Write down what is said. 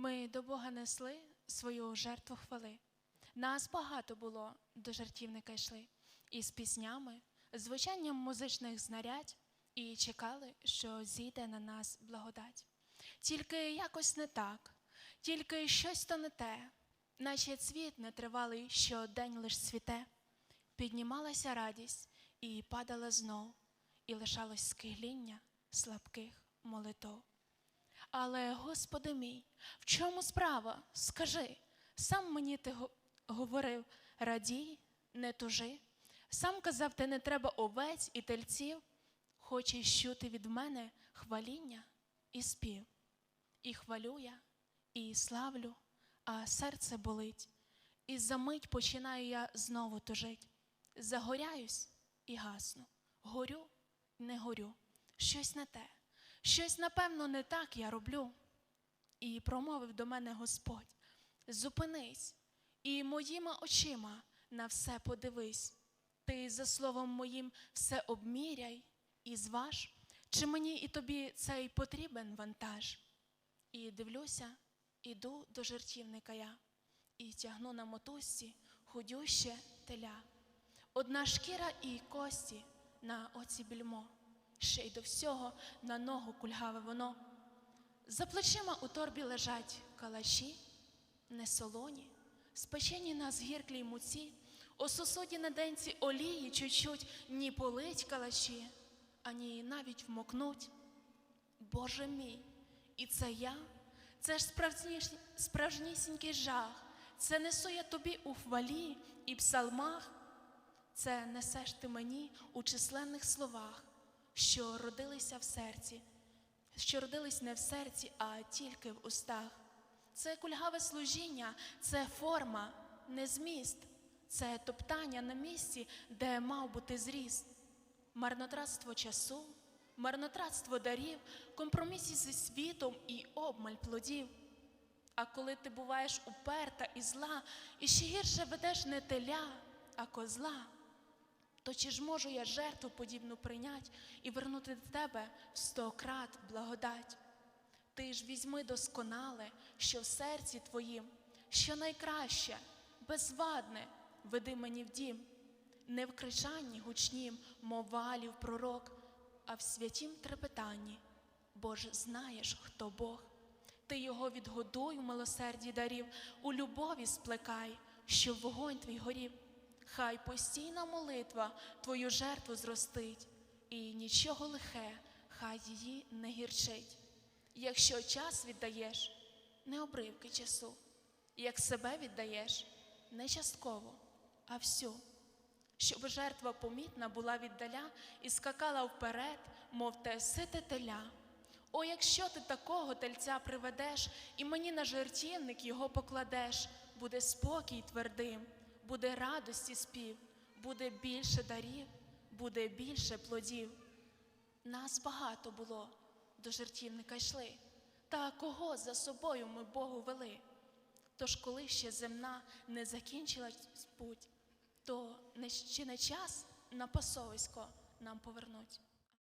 Ми до Бога несли свою жертву хвали. Нас багато було, до жертівника йшли, і з піснями, звучанням музичних знарядь, і чекали, що зійде на нас благодать. Тільки якось не так, тільки щось то не те, наче цвіт нетривалий, що день лиш цвіте. Піднімалася радість і падала знов, і лишалось скигління слабких молитов. Але, Господи мій, в чому справа? Скажи, сам мені ти говорив, радій, не тужи. Сам казав, ти не треба овець і тельців, хочеш чути від мене хваління і спів. І хвалю я, і славлю, а серце болить. І за мить починаю я знову тужить. Загоряюсь і гасну, горю, не горю, щось не те, щось, напевно, не так я роблю. І промовив до мене Господь: зупинись, і моїми очима на все подивись. Ти за словом моїм все обміряй і зваж, чи мені і тобі цей потрібен вантаж. І дивлюся, іду до жертівника я, і тягну на мотузці худюще теля. Одна шкіра і кості на оці більмо, ще й до всього на ногу кульгаве воно. За плечима у торбі лежать калачі, не солоні, спечені на згірклій муці, у сусоді на денці олії чуть-чуть ні полить калачі, ані навіть вмокнуть. Боже мій, і це я, це ж справжнісінький жах, це несу я тобі у хвалі і псалмах, це несеш ти мені у численних словах, що родилися в серці, що родились не в серці, а тільки в устах. Це кульгаве служіння, це форма, не зміст, це топтання на місці, де мав бути зріст марнотратство часу, марнотратство дарів, компромісі зі світом і обмаль плодів. А коли ти буваєш уперта і зла, і ще гірше ведеш не теля, а козла, то чи ж можу я жертву подібну прийнять і вернути до тебе в сто крат благодать? Ти ж візьми досконале, що в серці твоїм, що найкраще, безвадне, веди мені в дім, не в кричанні гучнім, мов валів пророк, а в святім трепетанні, бо ж знаєш, хто Бог. Ти його відгодуй у милосерді дарів, у любові сплекай, щоб вогонь твій горів. Хай постійна молитва твою жертву зростить, і нічого лихе, хай її не гірчить. Якщо час віддаєш, не обривки часу, як себе віддаєш, не частково, а всю, щоб жертва помітна була віддаля і скакала вперед, мов те сите теля. О, якщо ти такого тельця приведеш, і мені на жертівник його покладеш, буде спокій твердим, буде радості спів, буде більше дарів, буде більше плодів. Нас багато було, до жертівника йшли, та кого за собою ми Богу вели? Тож, коли ще земна не закінчилась путь, то чи не час на пасовисько нам повернуть?